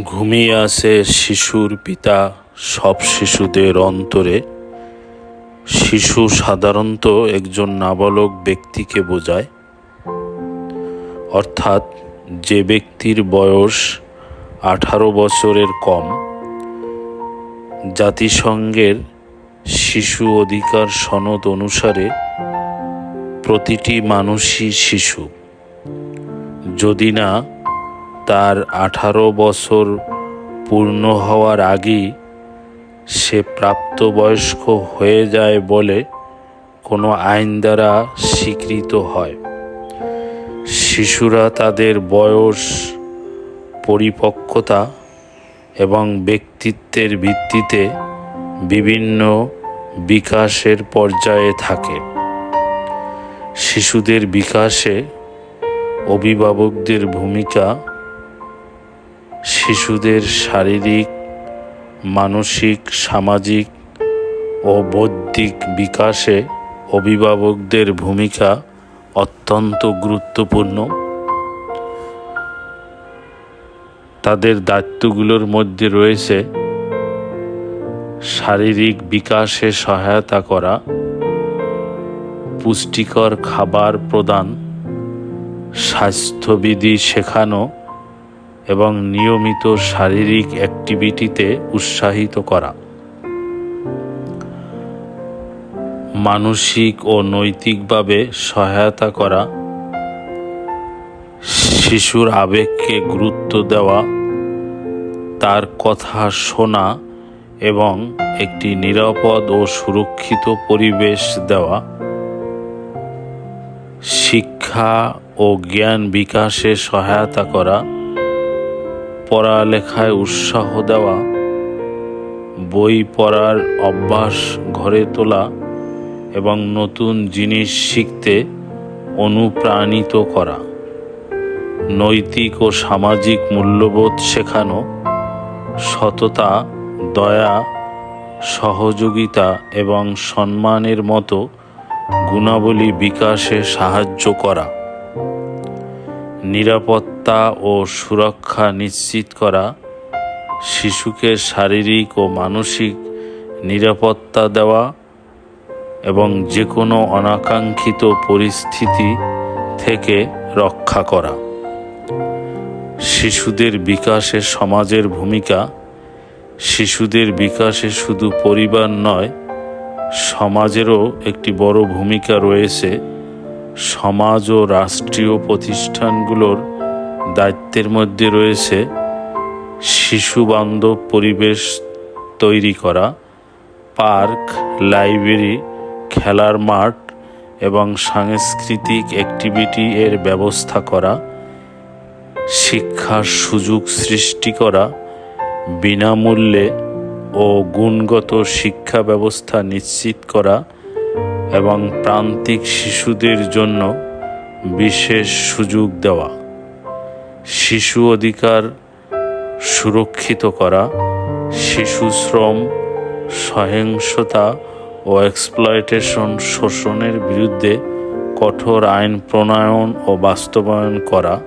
ঘুমিয়ে আছে শিশুর পিতা সব শিশুদের অন্তরে। শিশু সাধারণত একজন নাবালক ব্যক্তিকে বোঝায়। অর্থাৎ যে ব্যক্তির বয়স আঠারো বছরের কম, জাতিসংঘের শিশু অধিকার সনদ অনুসারে প্রতিটি মানুষই শিশু। যদি না তার আঠারো বছর পূর্ণ হওয়ার আগেই সে প্রাপ্তবয়স্ক হয়ে যায় বলে কোনো আইন দ্বারা স্বীকৃত হয়। শিশুরা তাদের বয়স, পরিপক্কতা এবং ব্যক্তিত্বের ভিত্তিতে বিভিন্ন বিকাশের পর্যায়ে থাকে। শিশুদের বিকাশে অভিভাবকদের ভূমিকা শিশুদের শারীরিক, মানসিক, সামাজিক ও বৌদ্ধিক বিকাশে অভিভাবকদের ভূমিকা অত্যন্ত গুরুত্বপূর্ণ। তাদের দায়িত্বগুলোর মধ্যে রয়েছে শারীরিক বিকাশে সহায়তা করা, পুষ্টিকর খাবার প্রদান, স্বাস্থ্যবিধি শেখানো এবং নিয়মিত শারীরিক অ্যাক্টিভিটিতে উৎসাহিত করা। মানসিক ও নৈতিকভাবে সহায়তা করা। শিশুর আবেগকে গুরুত্ব দেওয়া। তার কথা শোনা এবং একটি নিরাপদ ও সুরক্ষিত পরিবেশ দেওয়া। শিক্ষা ও জ্ঞান বিকাশে সহায়তা করা। পড়ালেখায় উৎসাহ দেওয়া, বই পড়ার অভ্যাস ঘরে তোলা এবং নতুন জিনিস শিখতে অনুপ্রাণিত করা, নৈতিক ও সামাজিক মূল্যবোধ শেখানো, সততা, দয়া, সহযোগিতা এবং সম্মানের মতো গুণাবলী বিকাশে সাহায্য করা নিরাপত্তা ও সুরক্ষা নিশ্চিত করা, শিশুকে শারীরিক ও মানসিক নিরাপত্তা দেওয়া এবং যে কোনো অনাকাঙ্ক্ষিত পরিস্থিতি থেকে রক্ষা করা। শিশুদের বিকাশে সমাজের ভূমিকা, শিশুদের বিকাশে শুধু পরিবার নয়, সমাজেরও একটি বড় ভূমিকা রয়েছে। সমাজ ও রাষ্ট্রীয় প্রতিষ্ঠানগুলোর দায়িত্বের মধ্যে রয়েছে শিশু বান্ধব পরিবেশ তৈরি করা, পার্ক, লাইব্রেরি, খেলার মাঠ এবং সাংস্কৃতিক অ্যাক্টিভিটি এর ব্যবস্থা করা, শিক্ষার সুযোগ সৃষ্টি করা, বিনামূল্যে ও গুণগত শিক্ষা ব্যবস্থা নিশ্চিত করা এবং প্রান্তিক শিশুদের জন্য বিশেষ সুযোগ দেওয়া। শিশু অধিকার সুরক্ষিত করা, শিশু শ্রম, সহিংসতা ও এক্সপ্লয়টেশন শোষণের বিরুদ্ধে কঠোর আইন প্রণয়ন ও বাস্তবায়ন করা,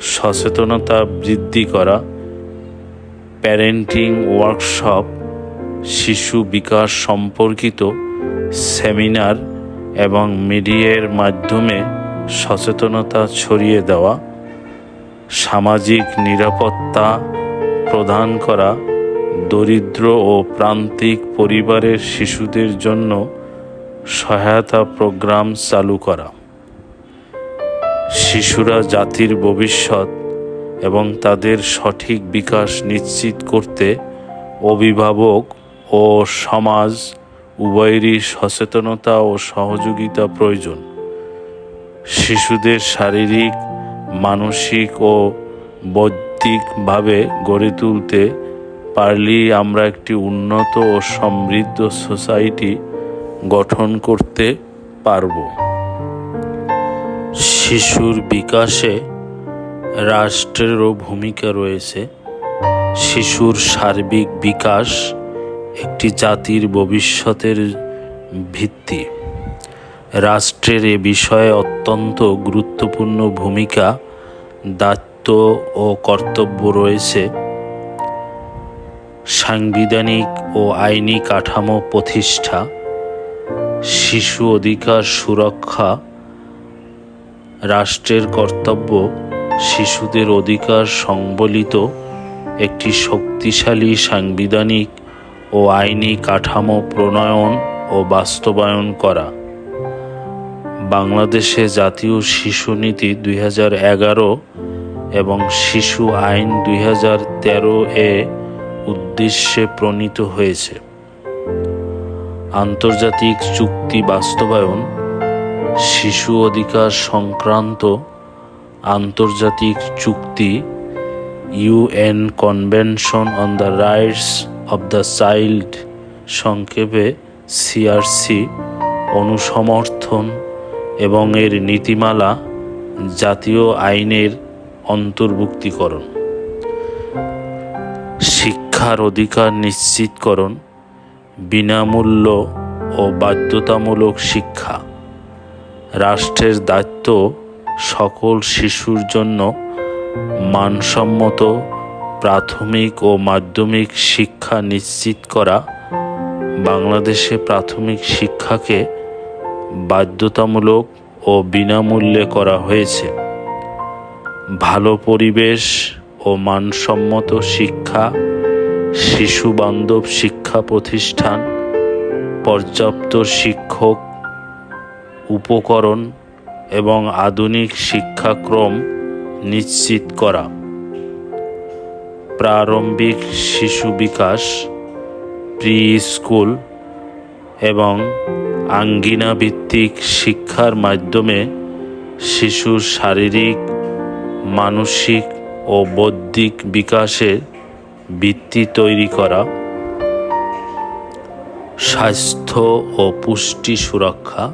সচেতনতা বৃদ্ধি করা প্যারেন্টিং ওয়ার্কশপ শিশু বিকাশ সম্পর্কিত সেমিনার এবং মিডিয়ার মাধ্যমে সচেতনতা ছড়িয়ে দেওয়া সামাজিক নিরাপত্তা প্রদান করা দরিদ্র ও প্রান্তিক পরিবারের শিশুদের জন্য সহায়তা প্রোগ্রাম চালু করা। শিশুরা জাতির ভবিষ্যৎ এবং তাদের সঠিক বিকাশ নিশ্চিত করতে অভিভাবক ও সমাজ উভয়েরই সচেতনতা ও সহযোগিতা প্রয়োজন। শিশুদের শারীরিক মানসিক ও বৌদ্ধিকভাবে গড়ে তুলতে পারলেই আমরা একটি উন্নত ও সমৃদ্ধ সোসাইটি গঠন করতে পারব। শিশুর বিকাশে রাষ্ট্রেরও ভূমিকা রয়েছে। শিশুর সার্বিক বিকাশ একটি জাতির ভবিষ্যতের ভিত্তি। রাষ্ট্রের এ বিষয়ে অত্যন্ত গুরুত্বপূর্ণ ভূমিকা, দায়িত্ব ও কর্তব্য রয়েছে। সাংবিধানিক ও আইনি কাঠামো প্রতিষ্ঠা, শিশু অধিকার সুরক্ষা, রাষ্ট্রের কর্তব্য শিশুদের অধিকার সংবলিত একটি শক্তিশালী সাংবিধানিক ও আইনি কাঠামো প্রণয়ন ও বাস্তবায়ন করা। বাংলাদেশে জাতীয় শিশু নীতি দুই এবং শিশু আইন দুই এ উদ্দেশ্যে প্রণীত হয়েছে। আন্তর্জাতিক চুক্তি বাস্তবায়ন, শিশু অধিকার সংক্রান্ত আন্তর্জাতিক চুক্তি, UN convention on the rights of the child, সংক্ষেপে সিআরসি, অনুসমর্থন এবং এর নীতিমালা জাতীয় আইনের অন্তর্ভুক্তিকরণ। শিক্ষার অধিকার নিশ্চিতকরণ, বিনামূল্য ও বাধ্যতামূলক শিক্ষা, রাষ্ট্রের দায়িত্ব সকল শিশুর জন্য মানসম্মত, প্রাথমিক ও মাধ্যমিক শিক্ষা নিশ্চিত করা, বাংলাদেশে প্রাথমিক শিক্ষাকে বাধ্যতামূলক ও বিনামূল্যে করা হয়েছে। ভালো পরিবেশ ও মানসম্মত শিক্ষা শিশু বান্ধব শিক্ষা প্রতিষ্ঠান, পর্যাপ্ত শিক্ষক, উপকরণ এবং আধুনিক শিক্ষাক্রম নিশ্চিত করা। প্রারম্ভিক শিশু বিকাশ প্রি স্কুল এবং আঙ্গিনা ভিত্তিক শিক্ষার মাধ্যমে শিশুর শারীরিক, মানসিক ও বৌদ্ধিক বিকাশের ভিত্তি তৈরি করা, স্বাস্থ্য ও পুষ্টি সুরক্ষা,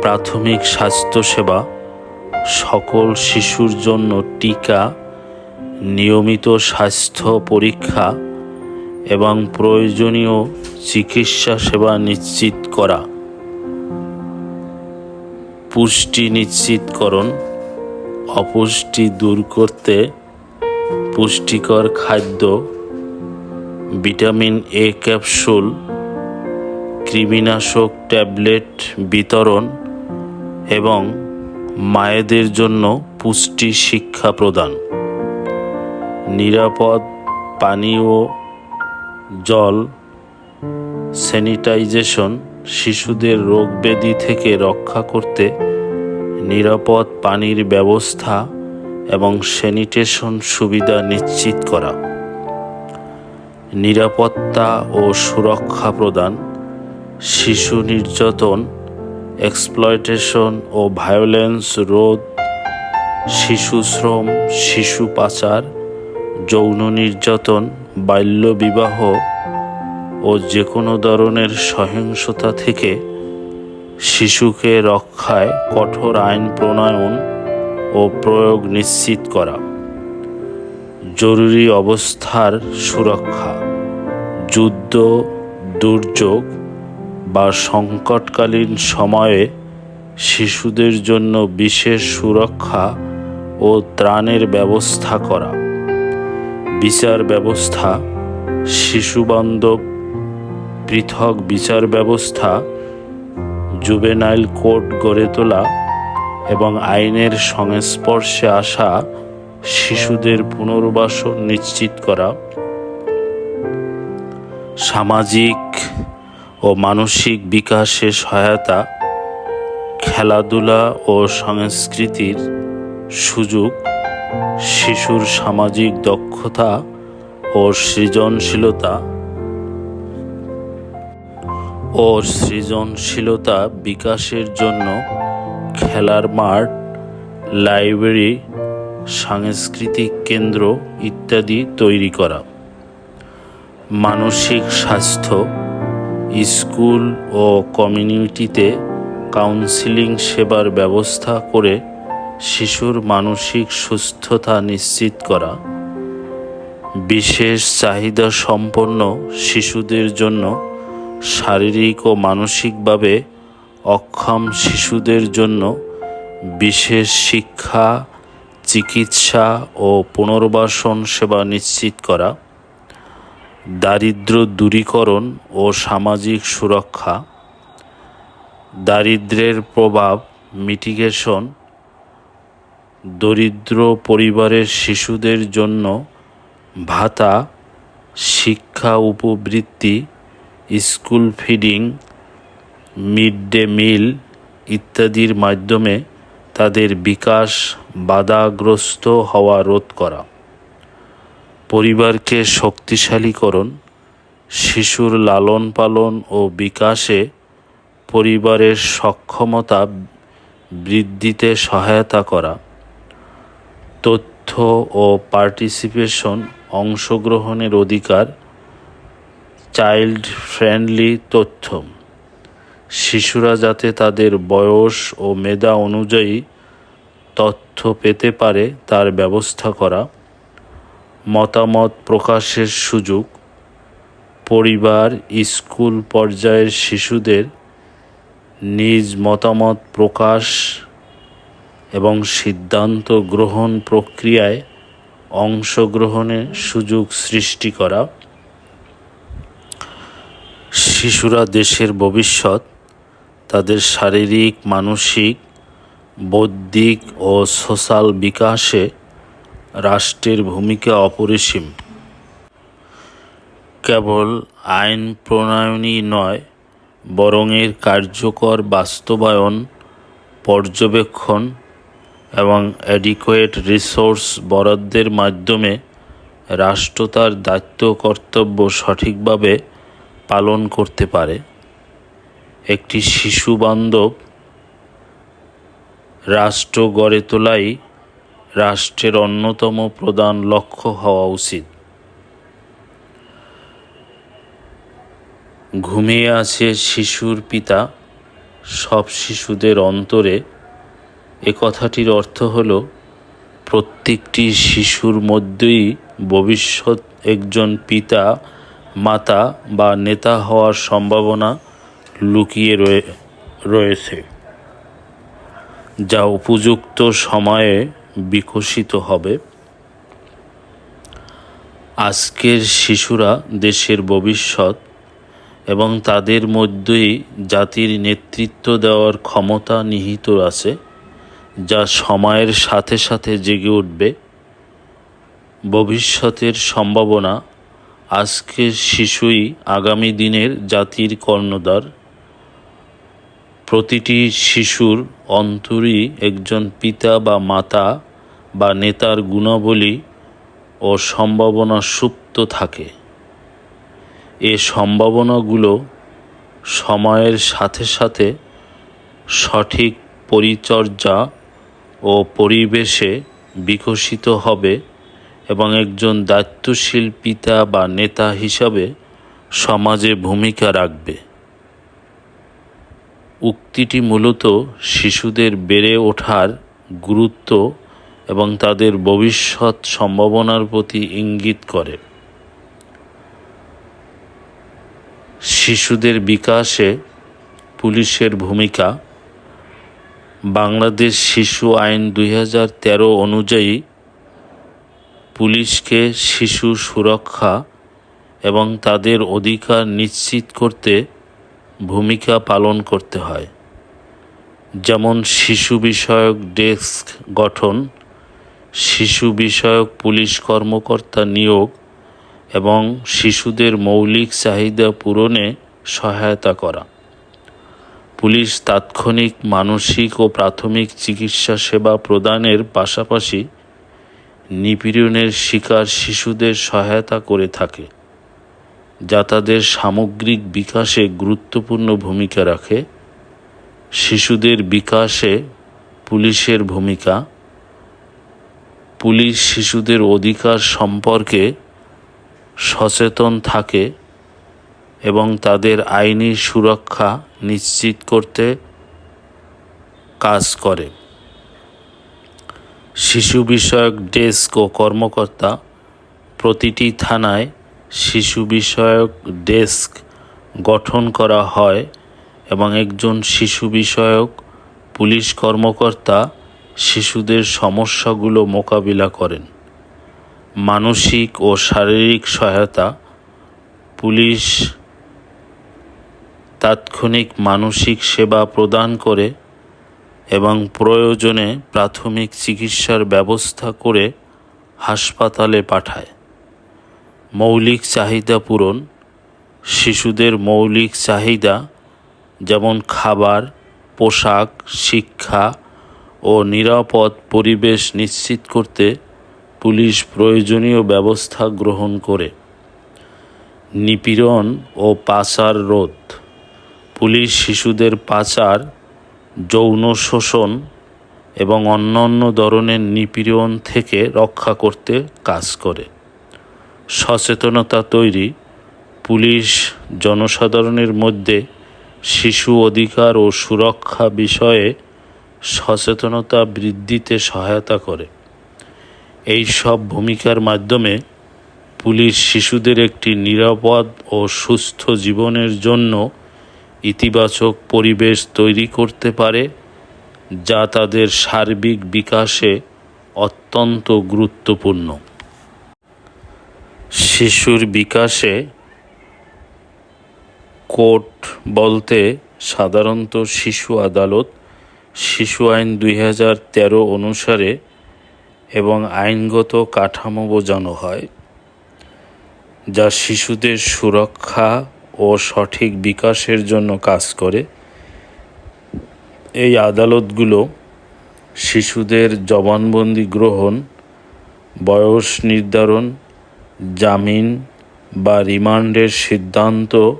প্রাথমিক স্বাস্থ্যসেবা, সকল শিশুর জন্য টিকা, নিয়মিত স্বাস্থ্য পরীক্ষা এবং প্রয়োজনীয় চিকিৎসা সেবা নিশ্চিত করা। পুষ্টি নিশ্চিতকরণ অপুষ্টি দূর করতে পুষ্টিকর খাদ্য, ভিটামিন এ ক্যাপসুল, কৃমিনাশক ট্যাবলেট বিতরণ এবং মায়েদের জন্য পুষ্টি শিক্ষা প্রদান। নিরাপদ পানীয় জল, স্যানিটাইজেশন, শিশুদের রোগ ব্যাধি থেকে রক্ষা করতে নিরাপদ পানির ব্যবস্থা এবং স্যানিটেশন সুবিধা নিশ্চিত করা। নিরাপত্তা ও সুরক্ষা প্রদান, শিশু নির্যাতন, এক্সপ্লয়টেশন ও ভায়োলেন্স রোধ, শিশু শ্রম, শিশু পাচার, যৌন নির্যাতন বাল্যবিবাহ ও যে কোনো ধরনের সহিংসতা থেকে শিশুকে রক্ষায় কঠোর আইন প্রণয়ন ও প্রয়োগ নিশ্চিত করা। জরুরি অবস্থার সুরক্ষা, যুদ্ধ, দুর্যোগ বা সংকটকালীন সময়ে শিশুদের জন্য বিশেষ সুরক্ষা ও ত্রাণের ব্যবস্থা করা। বিচার ব্যবস্থা শিশুবান্ধব পৃথক বিচার ব্যবস্থা, জুবেনাইল কোর্ট গড়ে তোলা এবং আইনের সংস্পর্শে আসা শিশুদের পুনর্বাসন নিশ্চিত করা, সামাজিক ও মানসিক বিকাশে সহায়তা, খেলাধুলা ও সংস্কৃতির সুযোগ শিশুর সামাজিক দক্ষতা ও সৃজনশীলতা। ও সৃজনশীলতা বিকাশের জন্য খেলার মাঠ, লাইব্রেরি, সাংস্কৃতিক কেন্দ্র ইত্যাদি তৈরি করা। মানসিক স্বাস্থ্য, স্কুল ও কমিউনিটিতে কাউন্সিলিং সেবার ব্যবস্থা করে শিশুর মানসিক সুস্থতা নিশ্চিত করা, বিশেষ চাহিদা সম্পন্ন শিশুদের জন্য শারীরিক ও মানসিকভাবে অক্ষম শিশুদের জন্য বিশেষ শিক্ষা, চিকিৎসা ও পুনর্বাসন সেবা নিশ্চিত করা, দারিদ্র দূরীকরণ ও সামাজিক সুরক্ষা দারিদ্র্যের প্রভাব মিটিগেশন দরিদ্র পরিবারের শিশুদের জন্য ভাতা, শিক্ষা উপবৃত্তি, school feeding, mid day meal ইত্যাদির মাধ্যমে তাদের বিকাশ বাধাগ্রস্ত হওয়া রোধ করা। পরিবারকে শক্তিশালীকরণ, শিশুর লালন পালন ও বিকাশে পরিবারের সক্ষমতা বৃদ্ধিতে সহায়তা করা। তথ্য ও পার্টিসিপেশন অংশগ্রহণের অধিকার চাইল্ড ফ্রেন্ডলি তথ্য। শিশুরা যাতে তাদের বয়স ও মেধা অনুযায়ী তথ্য পেতে পারে, তার ব্যবস্থা করা। মতামত প্রকাশের সুযোগ। পরিবার, স্কুল পর্যায়ের শিশুদের নিজ মতামত প্রকাশ এবং সিদ্ধান্ত গ্রহণ প্রক্রিয়ায় অংশগ্রহণের সুযোগ সৃষ্টি করা। শিশুরা দেশের ভবিষ্যৎ, তাদের শারীরিক, মানসিক, বৌদ্ধিক ও সোশ্যাল বিকাশে রাষ্ট্রের ভূমিকা অপরিসীম। কেবল আইন প্রণয়নই নয়, বরং এর কার্যকর বাস্তবায়ন, পর্যবেক্ষণ এবং অ্যাডিকুয়েট রিসোর্স বরাদ্দের মাধ্যমে রাষ্ট্র তার দায়িত্ব কর্তব্য সঠিকভাবে পালন করতে পারে। একটি শিশু বান্ধব রাষ্ট্র গড়ে তোলাই রাষ্ট্রের অন্যতম প্রধান লক্ষ্য হওয়া উচিত। ঘুমিয়ে আছে শিশুর পিতা। সব শিশুদের অন্তরে এ কথাটির অর্থ হল, প্রত্যেকটি শিশুর মধ্যেই ভবিষ্যৎ একজন পিতা, মাতা বা নেতা হওয়ার সম্ভাবনা লুকিয়ে রয়ে, রয়েছে, যা উপযুক্ত সময়ে বিকশিত হবে। আজকের শিশুরা দেশের ভবিষ্যৎ এবং তাদের মধ্যেই জাতির নেতৃত্ব দেওয়ার ক্ষমতা নিহিত আছে। যা সময়ের সাথে সাথে জেগে উঠবে। ভবিষ্যতের সম্ভাবনা আজকের শিশুই আগামী দিনের জাতির কর্ণধার। প্রতিটি শিশুর অন্তরই একজন পিতা বা মাতা বা নেতার গুণাবলী ও সম্ভাবনা সুপ্ত থাকে। এ সম্ভাবনাগুলো সময়ের সাথে সাথে সঠিক পরিচর্যা ও পরিবেশে বিকশিত হবে এবং একজন দায়িত্বশীল পিতা বা নেতা হিসাবে সমাজে ভূমিকা রাখবে। উক্তিটি মূলত শিশুদের বেড়ে ওঠার গুরুত্ব এবং তাদের ভবিষ্যৎ সম্ভাবনার প্রতি ইঙ্গিত করে। শিশুদের বিকাশে পুলিশের ভূমিকা বাংলাদেশ শিশু আইন দুই হাজার তেরো অনুযায়ী পুলিশকে শিশু সুরক্ষা এবং তাদের অধিকার নিশ্চিত করতে ভূমিকা পালন করতে হয়। যেমন শিশু বিষয়ক ডেস্ক গঠন, শিশু বিষয়ক পুলিশ কর্মকর্তা নিয়োগ এবং শিশুদের মৌলিক চাহিদা পূরণে সহায়তা করা। পুলিশ তাৎক্ষণিক মানসিক ও প্রাথমিক চিকিৎসা সেবা প্রদানের পাশাপাশি নিপীড়নের শিকার শিশুদের সহায়তা করে থাকে, যা তাদের সামগ্রিক বিকাশে গুরুত্বপূর্ণ ভূমিকা রাখে। শিশুদের বিকাশে পুলিশের ভূমিকা, পুলিশ শিশুদের অধিকার সম্পর্কে সচেতন থাকে এবং তাদের আইনি সুরক্ষা নিশ্চিত করতে কাজ করে। শিশু বিষয়ক ডেস্ক ও কর্মকর্তা প্রতিটি থানায় শিশু বিষয়ক ডেস্ক গঠন করা হয় এবং একজন শিশু বিষয়ক পুলিশ কর্মকর্তা শিশুদের সমস্যাগুলো মোকাবিলা করেন। মানসিক ও শারীরিক সহায়তা পুলিশ তাৎক্ষণিক মানসিক সেবা প্রদান করে এবং প্রয়োজনে প্রাথমিক চিকিৎসার ব্যবস্থা করে হাসপাতালে পাঠায়। মৌলিক চাহিদা পূরণ। শিশুদের মৌলিক চাহিদা যেমন খাবার, পোশাক, শিক্ষা ও নিরাপদ পরিবেশ নিশ্চিত করতে পুলিশ প্রয়োজনীয় ব্যবস্থা গ্রহণ করে। নিপীড়ন ও পাচার রোধ। পুলিশ শিশুদের পাচার, যৌন শোষণ এবং অন্যান্য ধরনের নিপীড়ন থেকে রক্ষা করতে কাজ করে। সচেতনতা তৈরি, পুলিশ জনসাধারণের মধ্যে শিশু অধিকার ও সুরক্ষা বিষয়ে সচেতনতা বৃদ্ধিতে সহায়তা করে। এই সব ভূমিকার মাধ্যমে পুলিশ শিশুদের একটি নিরাপদ ও সুস্থ জীবনের জন্য ইতিবাচক পরিবেশ তৈরি করতে পারে, যা তাদের সার্বিক বিকাশে অত্যন্ত গুরুত্বপূর্ণ। শিশুর বিকাশে কোর্ট বলতে সাধারণত শিশু আদালত, শিশু আইন দুই হাজার তেরো অনুসারে এবং আইনগত কাঠামো বোঝানো হয়, যা শিশুদের সুরক্ষা ও সঠিক বিকাশের জন্য কাজ করে। এই আদালতগুলো শিশুদের জবানবন্দি গ্রহণ, বয়স নির্ধারণ, জামিন বা রিমান্ডের সিদ্ধান্ত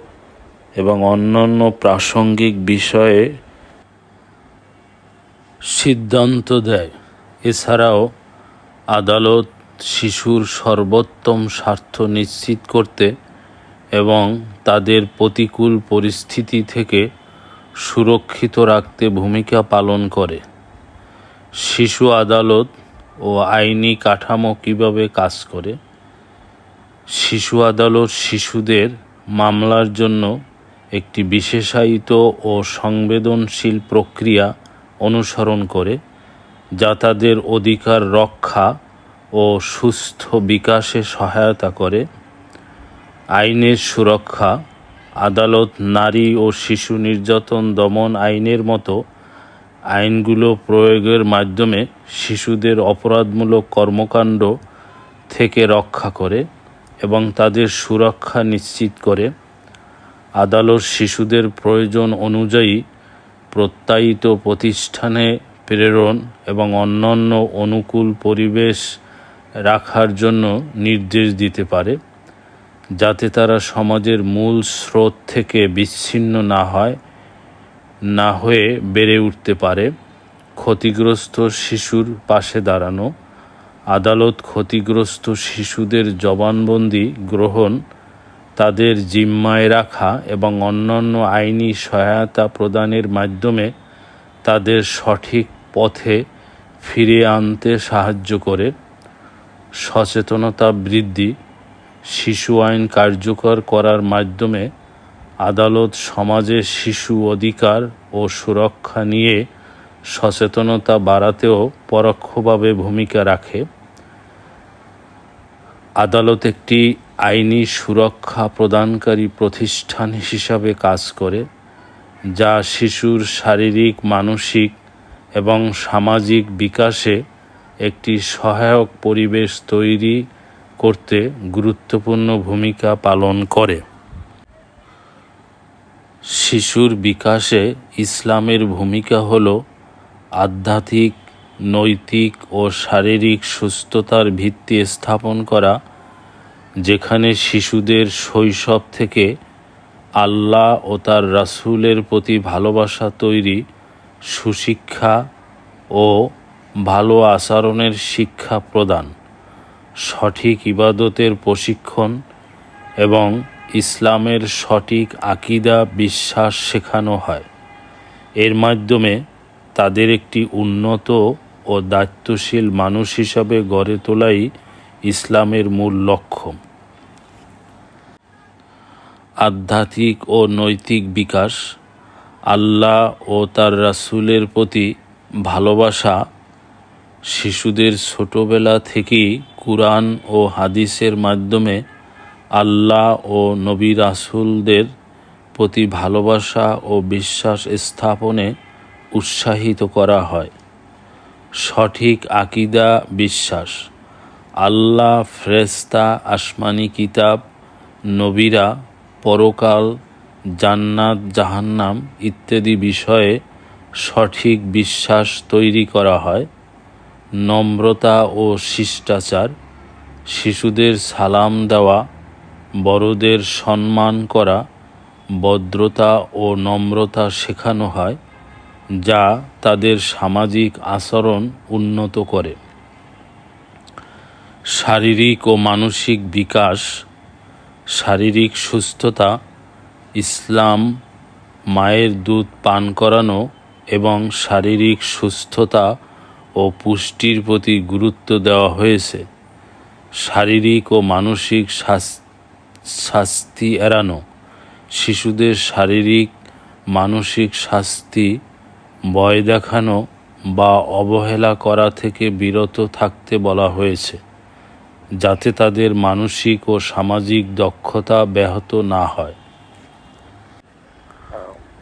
এবং অন্যান্য প্রাসঙ্গিক বিষয়ে সিদ্ধান্ত দেয়। এছাড়াও আদালত শিশুর সর্বোত্তম স্বার্থ নিশ্চিত করতে এবং তাদের প্রতিকূল পরিস্থিতি থেকে সুরক্ষিত রাখতে ভূমিকা পালন করে। শিশু আদালত ও আইনি কাঠামো কীভাবে কাজ করে? শিশু আদালত শিশুদের মামলার জন্য একটি বিশেষায়িত ও সংবেদনশীল প্রক্রিয়া অনুসরণ করে, যা তাদের অধিকার রক্ষা ও সুস্থ বিকাশে সহায়তা করে। আইনের সুরক্ষা, আদালত নারী ও শিশু নির্যাতন দমন আইনের মতো আইনগুলো প্রয়োগের মাধ্যমে শিশুদের অপরাধমূলক কর্মকাণ্ড থেকে রক্ষা করে এবং তাদের সুরক্ষা নিশ্চিত করে। আদালত শিশুদের প্রয়োজন অনুযায়ী প্রত্যায়িত প্রতিষ্ঠানে প্রেরণ এবং অন্যান্য অনুকূল পরিবেশ রাখার জন্য নির্দেশ দিতে পারে। যাতে তারা সমাজের মূল স্রোত থেকে বিচ্ছিন্ন না হয়, না হয়ে বেড়ে উঠতে পারে। ক্ষতিগ্রস্ত শিশুর পাশে দাঁড়ানো, আদালত ক্ষতিগ্রস্ত শিশুদের জবানবন্দি গ্রহণ, তাদের জিম্মায় রাখা এবং অন্যান্য আইনি সহায়তা প্রদানের মাধ্যমে তাদের সঠিক পথে ফিরিয়ে আনতে সাহায্য করে। সচেতনতা বৃদ্ধি শিশু আইন কার্যকর করার মাধ্যমে আদালত সমাজে শিশু অধিকার ও সুরক্ষা নিয়ে সচেতনতা বাড়াতেও পরোক্ষভাবে ভূমিকা রাখে। আদালত একটি আইনি সুরক্ষা প্রদানকারী প্রতিষ্ঠান হিসাবে কাজ করে, যা শিশুর শারীরিক, মানসিক এবং সামাজিক বিকাশে একটি সহায়ক পরিবেশ তৈরি করতে গুরুত্বপূর্ণ ভূমিকা পালন করে। শিশুর বিকাশে ইসলামের ভূমিকা হল আধ্যাত্মিক, নৈতিক ও শারীরিক সুস্থতার ভিত্তি স্থাপন করা, যেখানে শিশুদের শৈশব থেকে আল্লাহ ও তার রাসুলের প্রতি ভালোবাসা তৈরি, সুশিক্ষা ও ভালো আচরণের শিক্ষা প্রদান। সঠিক ইবাদতের প্রশিক্ষণ এবং ইসলামের সঠিক আকিদা বিশ্বাস শেখানো হয়। এর মাধ্যমে তাদের একটি উন্নত ও দায়িত্বশীল মানুষ হিসাবে গড়ে তোলাই ইসলামের মূল লক্ষ্য। আধ্যাত্মিক ও নৈতিক বিকাশ, আল্লাহ ও তার রাসুলের প্রতি ভালোবাসা শিশুদের ছোটবেলা থেকেই কুরআন ও হাদিসের মাধ্যমে আল্লাহ ও নবী রাসুলদের প্রতি ভালোবাসা ও বিশ্বাস স্থাপনে উৎসাহিত করা হয়। সঠিক আকিদা বিশ্বাস, আল্লাহ ফ্রেস্তা আসমানি কিতাব, নবীরা, পরকাল, জান্নাত, জাহান্নাম ইত্যাদি বিষয়ে সঠিক বিশ্বাস তৈরি করা হয়। নম্রতা ও শিষ্টাচার, শিশুদের সালাম দেওয়া, বড়দের সম্মান করা, ভদ্রতা ও নম্রতা শেখানো হয়, যা তাদের সামাজিক আচরণ উন্নত করে। শারীরিক ও মানসিক বিকাশ, শারীরিক সুস্থতা, ইসলাম, মায়ের দুধ পান করানো এবং শারীরিক সুস্থতা ও পুষ্টির প্রতি গুরুত্ব দেওয়া হয়েছে। শারীরিক ও মানসিক শাস্তি এড়ানো, শিশুদের শারীরিক, মানসিক শাস্তি ভয় দেখানো বা অবহেলা করা থেকে বিরত থাকতে বলা হয়েছে, যাতে তাদের মানসিক ও সামাজিক দক্ষতা ব্যাহত না হয়।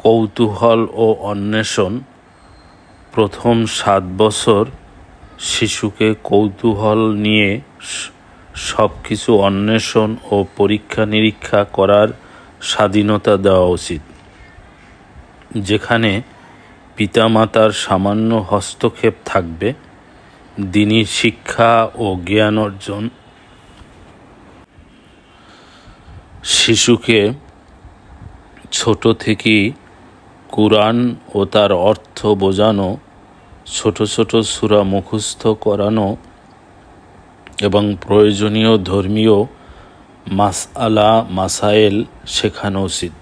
কৌতূহল ও অন্বেষণ প্রথম সাত বছর শিশুকে কৌতূহল নিয়ে সব কিছু অন্বেষণ ও পরীক্ষা নিরীক্ষা করার স্বাধীনতা দেওয়া উচিত, যেখানে পিতামাতার সামান্য হস্তক্ষেপ থাকবে, দিনী শিক্ষা ও জ্ঞান অর্জন। শিশুকে ছোট থেকেই কোরআন ও তার অর্থ বোঝানো, ছোট ছোট সুরা মুখস্থ করানো এবং প্রয়োজনীয় ধর্মীয় মাসআলা মাসাইল শেখানো উচিত।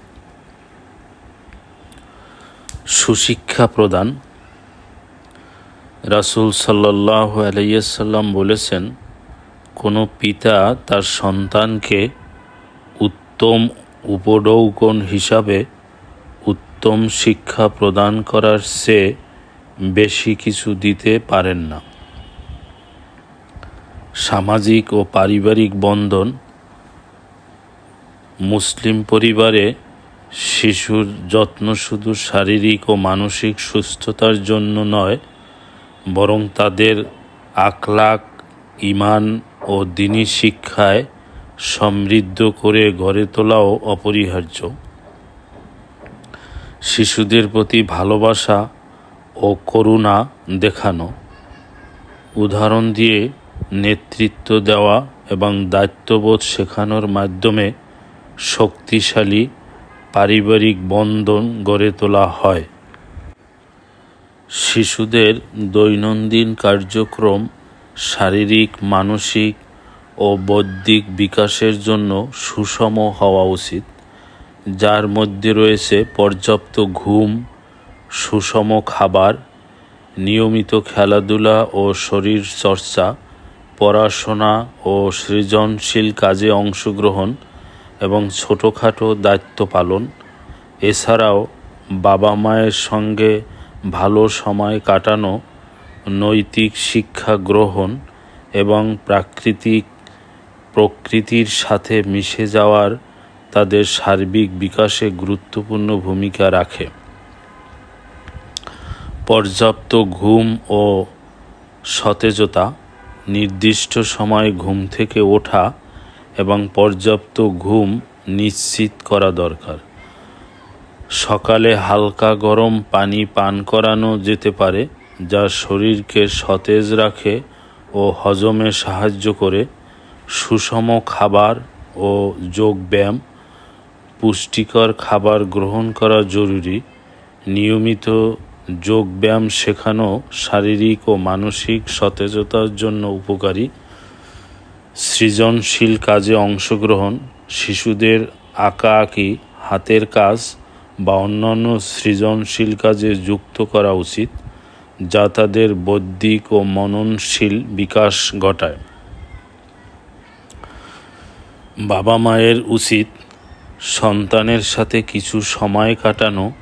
সুশিক্ষা প্রদান। রাসুল সাল্লাহ আলাইসাল্লাম বলেছেন, কোনো পিতা তার সন্তানকে উত্তম উপডৌকন হিসাবে উত্তম শিক্ষা প্রদান করার চেয়ে বেশি কিছু দিতে পারেন না। সামাজিক ও পারিবারিক বন্ধন, মুসলিম পরিবারে শিশুর যত্ন শুধু শারীরিক ও মানসিক সুস্থতার জন্য নয়, বরং তাদের আখলাক ইমান ও দিনী শিক্ষায় সমৃদ্ধ করে গড়ে তোলাও অপরিহার্য। শিশুদের প্রতি ভালোবাসা ও করুণা দেখানো। উদাহরণ দিয়ে নেতৃত্ব দেওয়া এবং দায়িত্ববোধ শেখানোর মাধ্যমে শক্তিশালী পারিবারিক বন্ধন গড়ে তোলা হয়। শিশুদের দৈনন্দিন কার্যক্রম শারীরিক, মানসিক ও বৌদ্ধিক বিকাশের জন্য সুষম হওয়া উচিত। যার মধ্যে রয়েছে পর্যাপ্ত ঘুম, সুষম খাবার, নিয়মিত খেলাধুলা ও শরীর চর্চা, পড়াশোনা ও সৃজনশীল কাজে অংশগ্রহণ এবং ছোটোখাটো দায়িত্ব পালন। এছাড়াও বাবা মায়ের সঙ্গে ভালো সময় কাটানো, নৈতিক শিক্ষা গ্রহণ এবং প্রাকৃতিক প্রকৃতির সাথে মিশে যাওয়ার তাদের সার্বিক বিকাশে গুরুত্বপূর্ণ ভূমিকা রাখে। পর্যাপ্ত ঘুম ও সতেজতা, নির্দিষ্ট সময় ঘুম থেকে ওঠা এবং পর্যাপ্ত ঘুম নিশ্চিত করা দরকার। সকালে হালকা গরম পানি পান করানো যেতে পারে, যা শরীরকে সতেজ রাখে ও হজমে সাহায্য করে। সুষম খাবার ও যোগব্যায়াম পুষ্টিকর খাবার গ্রহণ করা জরুরি। নিয়মিত যোগব্যায়াম শেখানো শারীরিক ও মানসিক সতেজতার জন্য উপকারী। সৃজনশীল কাজে অংশগ্রহণ। শিশুদের আঁকা আঁকি হাতের কাজ বা অন্যান্য সৃজনশীল কাজে যুক্ত করা উচিত, যা তাদের বৌদ্ধিক ও মননশীল বিকাশ ঘটায়। বাবা মায়ের উচিত সন্তানের সাথে কিছু সময় কাটানো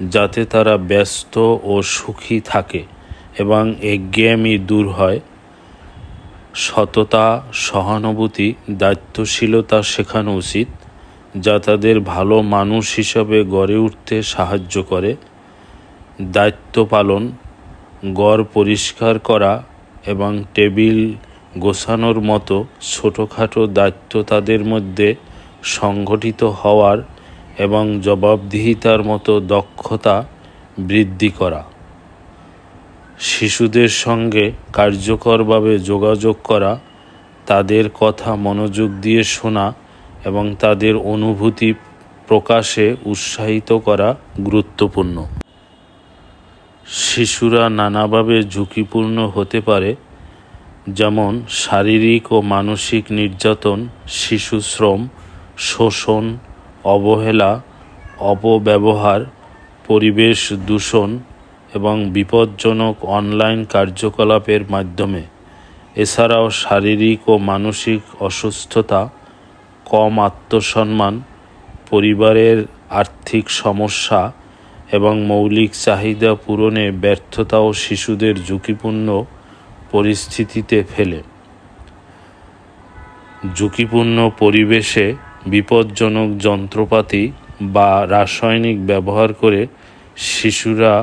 যাতে তারা ব্যস্ত ও সুখী থাকে এবং একঘেয়েমি দূর হয়। সততা, সহানুভূতি, দায়িত্বশীলতা শেখানো উচিত, যা তাদের ভালো মানুষ হিসাবে গড়ে উঠতে সাহায্য করে। দায়িত্ব পালন, গড় পরিষ্কার করা এবং টেবিল গোছানোর মতো ছোটোখাটো দায়িত্ব তাদের মধ্যে সংগঠিত হওয়ার এবং জবাবদিহিতার মতো দক্ষতা বৃদ্ধি করা। শিশুদের সঙ্গে কার্যকরভাবে যোগাযোগ করা, তাদের কথা মনোযোগ দিয়ে শোনা এবং তাদের অনুভূতি প্রকাশে উৎসাহিত করা গুরুত্বপূর্ণ। শিশুরা নানাভাবে ঝুঁকিপূর্ণ হতে পারে, যেমন শারীরিক ও মানসিক নির্যাতন, শিশু শ্রম শোষণ, অবহেলা, অপব্যবহার, পরিবেশ দূষণ এবং বিপজ্জনক অনলাইন কার্যকলাপের মাধ্যমে। এছাড়াও শারীরিক ও মানসিক অসুস্থতা, কম আত্মসম্মান, পরিবারের আর্থিক সমস্যা এবং মৌলিক চাহিদা পূরণে ব্যর্থতা ও শিশুদের ঝুঁকিপূর্ণ পরিস্থিতিতে ফেলে। ঝুঁকিপূর্ণ পরিবেশে বিপজ্জনক যন্ত্রপাতি বা রাসায়নিক ব্যবহার করে শিশুরা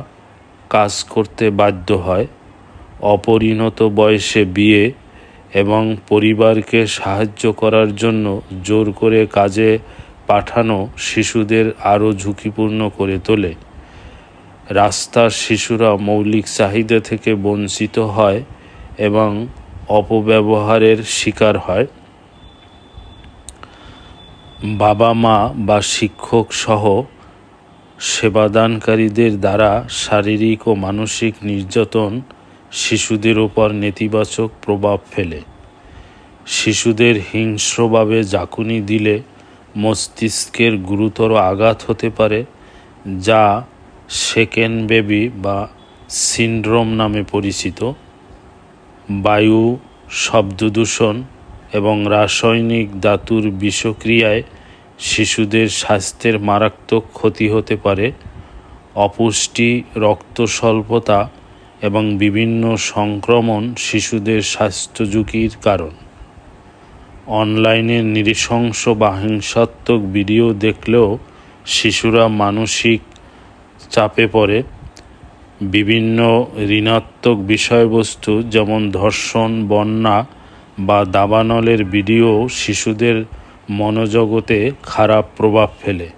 কাজ করতে বাধ্য হয়। অপরিণত বয়সে বিয়ে এবং পরিবারকে সাহায্য করার জন্য জোর করে কাজে পাঠানো শিশুদের আরও ঝুঁকিপূর্ণ করে তোলে। রাস্তার শিশুরা মৌলিক চাহিদা থেকে বঞ্চিত হয় এবং অপব্যবহারের শিকার হয়। বাবা মা বা শিক্ষক সহ সেবাদানকারীদের দ্বারা শারীরিক ও মানসিক নির্যাতন শিশুদের ওপর নেতিবাচক প্রভাব ফেলে। শিশুদের হিংস্রভাবে জাকুনি দিলে মস্তিষ্কের গুরুতর আঘাত হতে পারে, যা সেকেন্ড বেবি বা সিন্ড্রোম নামে পরিচিত। বায়ু, শব্দদূষণ এবং রাসায়নিক ধাতুর বিষক্রিয়ায় শিশুদের স্বাস্থ্যের মারাত্মক ক্ষতি হতে পারে, অপুষ্টি রক্ত স্বল্পতা এবং বিভিন্ন সংক্রমণ শিশুদের স্বাস্থ্য ঝুঁকির কারণ। অনলাইনে নৃশংস বা হিংসাত্মক ভিডিও দেখলেও শিশুরা মানসিক চাপে পড়ে। বিভিন্ন ঋণাত্মক বিষয়বস্তু যেমন ধর্ষণ, বন্যা বা দাবানলের ভিডিও শিশুদের মনোজগতে খারাপ প্রভাব ফেলে।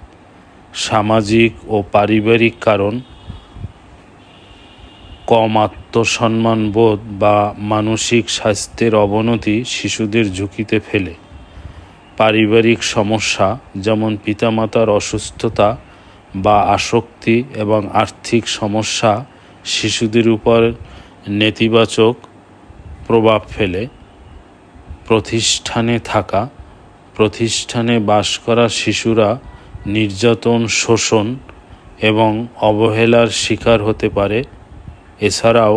সামাজিক ও পারিবারিক কারণ, কম আত্মসম্মান বোধ বা মানসিক স্বাস্থ্যের অবনতি শিশুদের ঝুঁকিতে ফেলে। পারিবারিক সমস্যা যেমন পিতামাতার অসুস্থতা বা আসক্তি এবং আর্থিক সমস্যা শিশুদের উপর নেতিবাচক প্রভাব ফেলে। প্রতিষ্ঠানে থাকা প্রতিষ্ঠানে বাস করা শিশুরা নির্যাতন, শোষণ এবং অবহেলার শিকার হতে পারে। এছাড়াও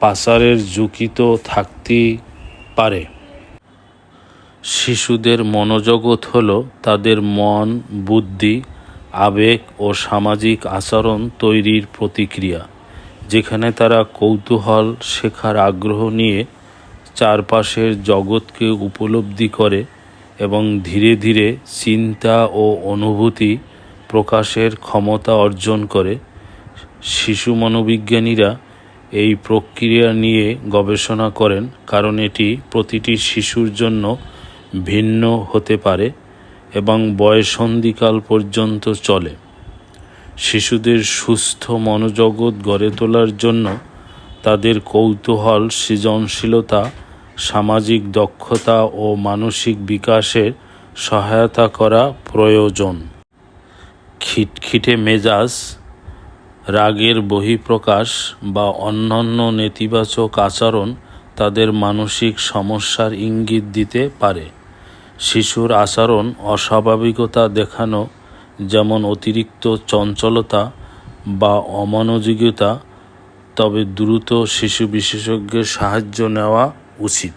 পাচারের ঝুঁকি তো থাকতেই পারে। শিশুদের মনোজগৎ হল তাদের মন, বুদ্ধি, আবেগ ও সামাজিক আচরণ তৈরির প্রতিক্রিয়া, যেখানে তারা কৌতূহল শেখার আগ্রহ নিয়ে চারপাশের জগৎকে উপলব্ধি করে। এবং ধীরে ধীরে চিন্তা ও অনুভূতি প্রকাশের ক্ষমতা অর্জন করে। শিশু মনোবিজ্ঞানীরা এই প্রক্রিয়া নিয়ে গবেষণা করেন, কারণ এটি প্রতিটি শিশুর জন্য ভিন্ন হতে পারে এবং বয়সন্ধিকাল পর্যন্ত চলে। শিশুদের সুস্থ মনোজগৎ গড়ে তোলার জন্য তাদের কৌতূহল, সৃজনশীলতা সামাজিক দক্ষতা ও মানসিক বিকাশের সহায়তা করা প্রয়োজন। খিটখিটে মেজাজ, রাগের বহিঃপ্রকাশ বা অন্যান্য নেতিবাচক আচরণ তাদের মানসিক সমস্যার ইঙ্গিত দিতে পারে। শিশুর আচরণ অস্বাভাবিকতা দেখানো, যেমন অতিরিক্ত চঞ্চলতা বা অমনোযোগিতা, তবে দ্রুত শিশু বিশেষজ্ঞের সাহায্য নেওয়া উচিত